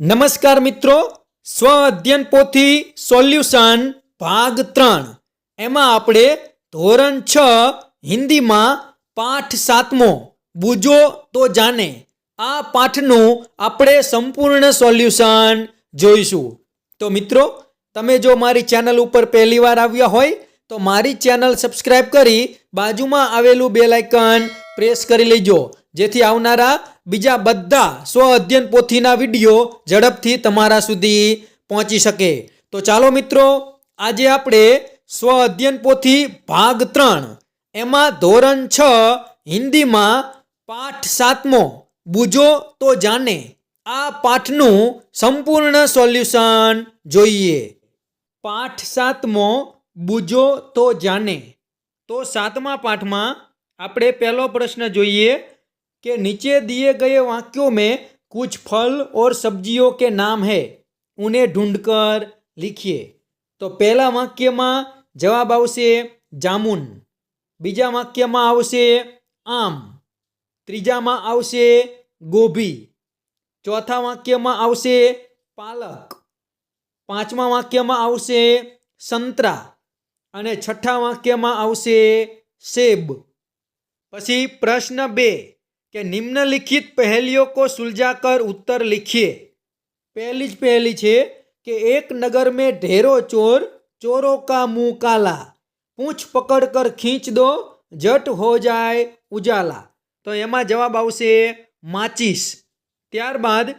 નમસ્કાર મિત્રો સ્વ અધ્યયન પોથી સોલ્યુશન ભાગ ત્રણ. એમાં આપણે ધોરણ છ હિન્દીમાં પાઠ સાતમો. બુજો તો જાને આ પાઠનું આપણે સંપૂર્ણ સોલ્યુશન જોઈશું. તો મિત્રો, તમે જો મારી ચેનલ ઉપર પહેલી વાર આવ્યા હોય, તો મારી ચેનલ સબસ્ક્રાઈબ કરી બાજુમાં આવેલું બેલાઇકન પ્રેસ કરી લેજો. જેથી આવનારા બીજા બધા સ્વ અધ્યયન પોથીના વીડિયો ઝડપથી તમારા સુધી પહોંચી શકે. તો ચાલો મિત્રો, આજે આપણે સ્વ અધ્યયન પોથી ભાગ ત્રણ. એમાં ધોરણ છ હિન્દીમાં પાઠ સાતમો. બુજો તો જાને આ પાઠનું સંપૂર્ણ સોલ્યુશન જોઈએ. પાઠ સાતમો, બુજો તો જાને તો સાતમા પાઠમાં આપણે પહેલો પ્રશ્ન જોઈએ. कि नीचे दिए गए वाक्यों में कुछ फल और सब्जियों के नाम है उन्हें ढूंढकर लिखिए તો પહેલા વાક્યમાં જવાબ આવશે જામુન બીજા વાક્યમાં આવશે આમ ત્રીજામાં આવશે ગોભી ચોથા વાક્યમાં આવશે પાલક પાંચમા વાક્યમાં આવશે સંતરા અને છઠ્ઠા વાક્યમાં આવશે સેબ પછી પ્રશ્ન બે કે નિમ્નલિખિત પહેલીઓ કો સુલઝાકર ઉત્તર લિખીએ. પહેલી જ પહેલી છે કે એક નગર મેં ઢેરો ચોર, ચોરો કા મુંહ કાલા. પૂંછ પકડ કર ખીંચ દો, જટ હો જાય ઉજાલા. તો એમાં જવાબ આવશે માચીસ. ત્યારબાદ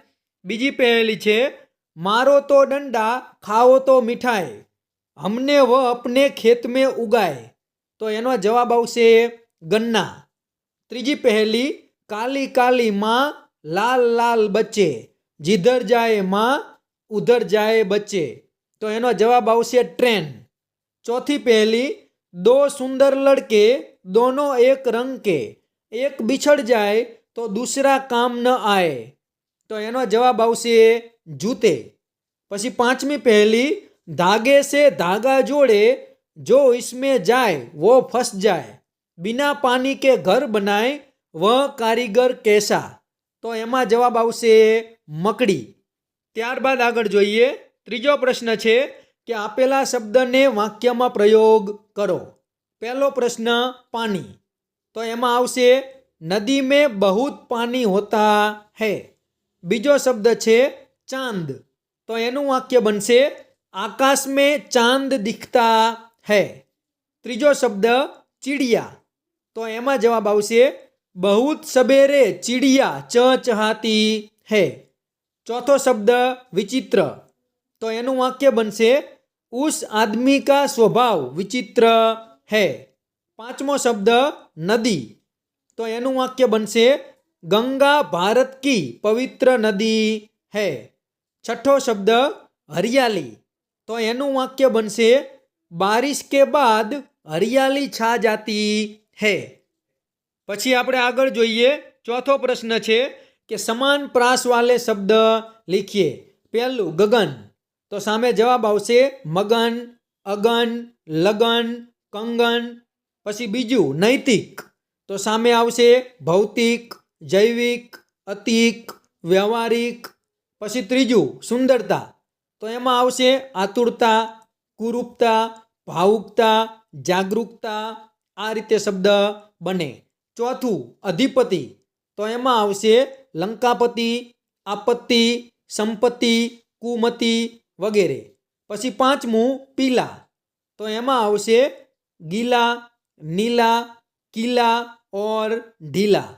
બીજી પહેલી છે, મારો તો ડંડા, ખાઓ તો મીઠાઈ. હમને વ અપને ખેત મેં ઉગાય. તો એનો જવાબ આવશે ગન્ના. ત્રીજી પહેલી काली काली माँ, लाल लाल बच्चे। जिधर जाए माँ, उधर जाए बच्चे। तो एनो जवाब आवश्यक ट्रेन। चौथी पहली, दो सुंदर लड़के, दोनों एक रंग के। एक बिछड़ जाए तो दूसरा काम न आए। तो एनो जवाब आवश्य जूते। पशी पांचमी पहली, धागे से धागा जोड़े, जो इसमें जाए, वो फंस जाए। बिना पानी के घर बनाए वह કારીગર કેસા. તો એમાં જવાબ આવશે મકડી. ત્યારબાદ આગળ જોઈએ. ત્રીજો પ્રશ્ન છે કે આપેલા શબ્દને વાક્યમાં પ્રયોગ કરો. પહેલો પ્રશ્ન પાણી. તો એમાં આવશે, નદી મેં બહુત પાણી હોતા હૈ. બીજો શબ્દ છે, ચાંદ. તો એનું વાક્ય બનશે, આકાશ મેં ચાંદ દિખતા હૈ. ત્રીજો શબ્દ, ચીડિયા. તો એમાં જવાબ આવશે बहुत सवेरे चिड़िया चहचहाती है ચોથો શબ્દ વિચિત્ર તો એનું વાક્ય બનશે ઉસ આદમી કા સ્વભાવ વિચિત્ર હૈ પાંચમો શબ્દ નદી તો એનું વાક્ય બનશે ગંગા ભારત કી પવિત્ર નદી હૈ છઠ્ઠો શબ્દ હરિયાલી તો એનું વાક્ય બનશે બારિશ કે બાદ હરિયાલી છા જાતી હૈ પછી આપણે આગળ જોઈએ, ચોથો પ્રશ્ન છે કે સમાન પ્રાસવાલે શબ્દ લીખીએ. પહેલું, ગગન. તો સામે જવાબ આવશે મગન, અગન, લગન, કંગન. પછી બીજું, નૈતિક. તો સામે આવશે ભૌતિક, જૈવિક, અતિક, વ્યવહારિક. પછી ત્રીજું, સુંદરતા. તો એમાં આવશે આતુરતા, કુરૂપતા, ભાવુકતા જાગૃતતા આ રીતે શબ્દ બને. ચોથું, અધિપતિ. તો એમાં આવશે લંકાપતિ, આપત્તિ, સંપત્તિ, કુમતિ વગેરે. પછી પાંચમું, પીલા. તો એમાં આવશે ગીલા, નીલા, કિલા, ઓર, ઢીલા.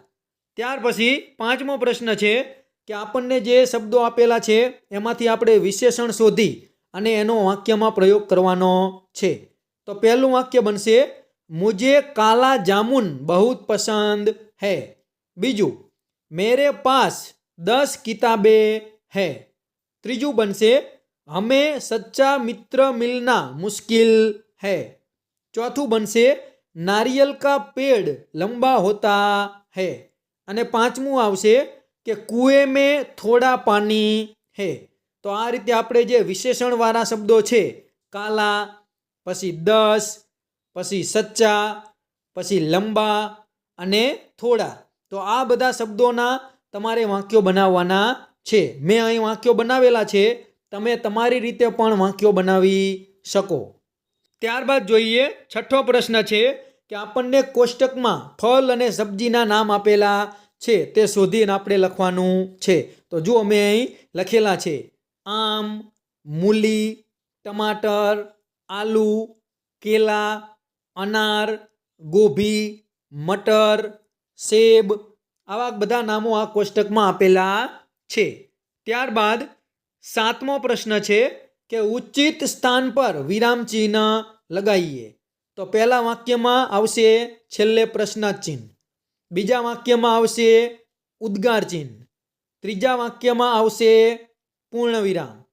ત્યાર પછી પાંચમો પ્રશ્ન છે કે આપણને જે શબ્દો આપેલા છે, એમાંથી આપણે વિશેષણ શોધી અને એનો વાક્યમાં પ્રયોગ કરવાનો છે. તો પહેલું વાક્ય બનશે મુજે કાલા જામુન બહુ પસંદ હે. બીજું, મેરે પાસ દસ કિતાબે હે. ત્રીજું બનશે, હમે સચ્ચા મિત્ર મિલના મુશ્કિલ હૈ. ચોથું બનશે, નારિયેલ કા પેડ લંબા હોતા હે. અને પાંચમું આવશે કે કુએ મેં થોડા પાણી હે. તો આ રીતે આપણે જે વિશેષણવાળા શબ્દો છે, કાલા, પછી દસ પછી સચ્ચા, પછી લંબા અને થોડા. તો આ બધા શબ્દોના તમારે વાક્યો બનાવવાના છે. મેં અહીં વાક્યો બનાવેલા છે. તમે તમારી રીતે પણ વાક્યો બનાવી શકો. ત્યારબાદ જોઈએ છઠ્ઠો પ્રશ્ન છે કે આપણને કોષ્ટકમાં ફળ અને સબ્જીના નામ આપેલા છે. તે શોધીને આપણે લખવાનું છે. તો જુઓ મેં અહીં લખેલા છે. આમ, મૂલી, ટમાટર, આલુ, કેલા અનાર, ગોભી, મટર, સેબ આવા બધા નામો આ કોષ્ટકમાં આપેલા છે. ત્યારબાદ સાતમો પ્રશ્ન છે કે ઉચિત સ્થાન પર વિરામચિહ્ન લગાવીએ તો પહેલા વાક્યમાં આવશે છેલ્લે પ્રશ્નાર્થ ચિહ્ન. બીજા વાક્યમાં આવશે ઉદ્ગાર ચિહ્ન. ત્રીજા વાક્યમાં આવશે પૂર્ણ વિરામ.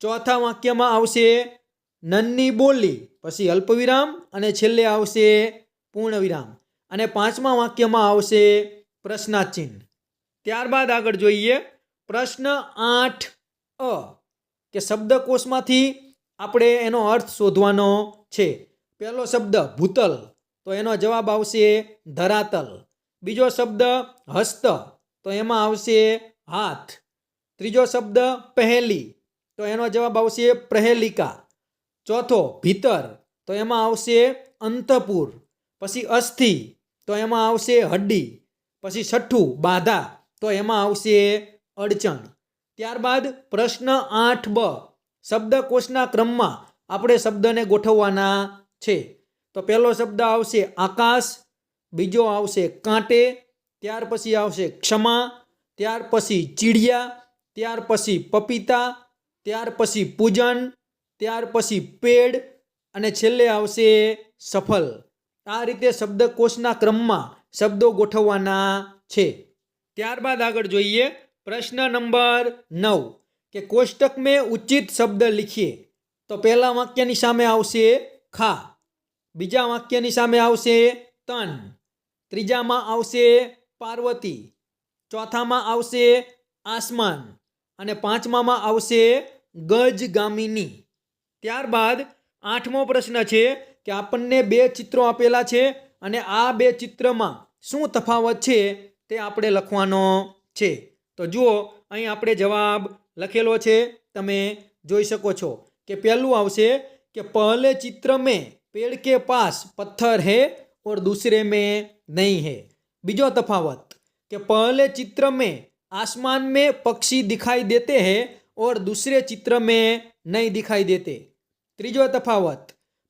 ચોથા વાક્યમાં આવશે નન્ની બોલી, પછી અલ્પવિરામ અને છેલ્લે આવશે પૂર્ણ વિરામ અને પાંચમા વાક્યમાં આવશે પ્રશ્નાચિહ્ન. ત્યારબાદ આગળ જોઈએ, પ્રશ્ન આઠ અ, કે શબ્દકોશમાંથી આપણે એનો અર્થ શોધવાનો છે. પહેલો શબ્દ ભૂતલ, તો એનો જવાબ આવશે ધરાતલ. બીજો શબ્દ હસ્ત, તો એમાં આવશે હાથ. ત્રીજો શબ્દ પહેલી, તો એનો જવાબ આવશે પ્રહેલિકા. ચોથો ભીતર, તો એમાં આવશે અંતપુર. પછી અસ્થિ, તો એમાં આવશે હડ્ડી. પછી છઠ્ઠું બાધા, તો એમાં આવશે અડચણ. ત્યારબાદ પ્રશ્ન આઠ બ, શબ્દકોશના ક્રમમાં આપણે શબ્દને ગોઠવવાના છે. તો પહેલો શબ્દ આવશે આકાશ, બીજો આવશે કાંટે, ત્યાર પછી આવશે ક્ષમા, ત્યાર પછી ચીડિયા, ત્યાર પછી પપીતા, ત્યાર પછી પૂજન ત્યાર પછી પેડ અને છેલ્લે આવશે સફલ. આ રીતે શબ્દકોશના ક્રમમાં શબ્દો ગોઠવવાના છે. ત્યારબાદ આગળ જોઈએ પ્રશ્ન નંબર નવ, કે કોષ્ટક મેં ઉચિત શબ્દ લીખીએ તો પહેલા વાક્યની સામે આવશે ખા, બીજા વાક્યની સામે આવશે તન, ત્રીજામાં આવશે પાર્વતી, ચોથામાં આવશે આસમાન અને પાંચમામાં આવશે ગજગામિની. ત્યારબાદ આઠમો પ્રશ્ન છે કે આપણને બે ચિત્રો આપેલા છે અને આ બે ચિત્રમાં શું તફાવત છે તે આપણે લખવાનો છે તો જુઓ અહીં આપણે જવાબ લખેલો છે તમે જોઈ શકો છો કે પહેલું આવશે કે પહેલે ચિત્ર में पेड़ के पास पत्थर है और दूसरे में नहीं है બીજો તફાવત कि पहले चित्र में आसमान में पक्षी दिखाई देते हैं और दूसरे चित्र में नहीं दिखाई देते ત્રીજો તફાવત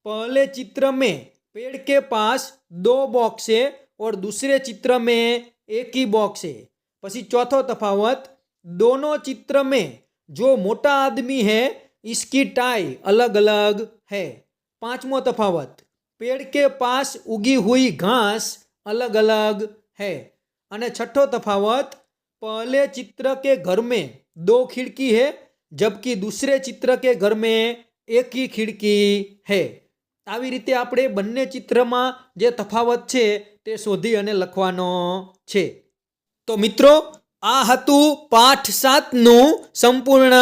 पहले चित्र में पेड़ के पास दो बॉक्स है और दूसरे चित्र में एक ही बॉक्स है પછી ચોથો તફાવત दोनों चित्र में जो मोटा आदमी है इसकी टाई अलग अलग है पांचमो तफावत पेड़ के पास उगी हुई घास अलग अलग है અને છઠ્ઠો તફાવત पहले चित्र के घर में दो खिड़की है जबकि दूसरे चित्र के घर में એક ખીડકી હે. આવી રીતે આપણે બંને ચિત્રમાં જે તફાવત છે તે શોધી અને લખવાનો છે. તો મિત્રો, આ હતું પાઠ સાતનું સંપૂર્ણ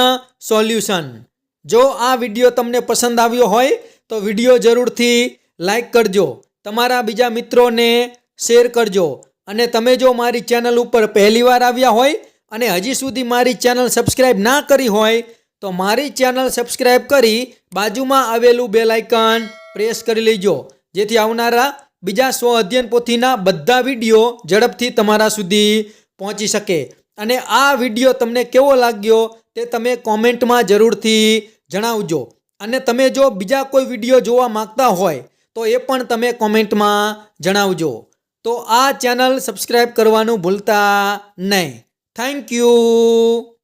સોલ્યુશન. જો આ વીડિયો તમને પસંદ આવ્યો હોય, તો વીડિયો જરૂરથી લાઈક કરજો. તમારા બીજા મિત્રોને શેર કરજો. અને તમે જો મારી ચેનલ ઉપર પહેલીવાર આવ્યા હોય અને હજી સુધી મારી ચેનલ સબસ્ક્રાઈબ ના કરી હોય તો મારી ચેનલ સબસ્ક્રાઈબ કરી બાજુમાં આવેલું બેલ આઇકન પ્રેસ કરી લેજો. જેથી આવનારા બીજા સ્વ અધ્યયન પોથીના બધા વીડિયો ઝડપથી તમારા સુધી પહોંચી શકે. અને આ વીડિયો તમને કેવો લાગ્યો તે તમે કોમેન્ટમાં જરૂરથી જણાવજો. અને તમે જો બીજા કોઈ વીડિયો જોવા માંગતા હોય તો એ પણ તમે કોમેન્ટમાં જણાવજો. તો આ ચેનલ સબસ્ક્રાઈબ કરવાનું ભૂલતા નહીં. Thank you.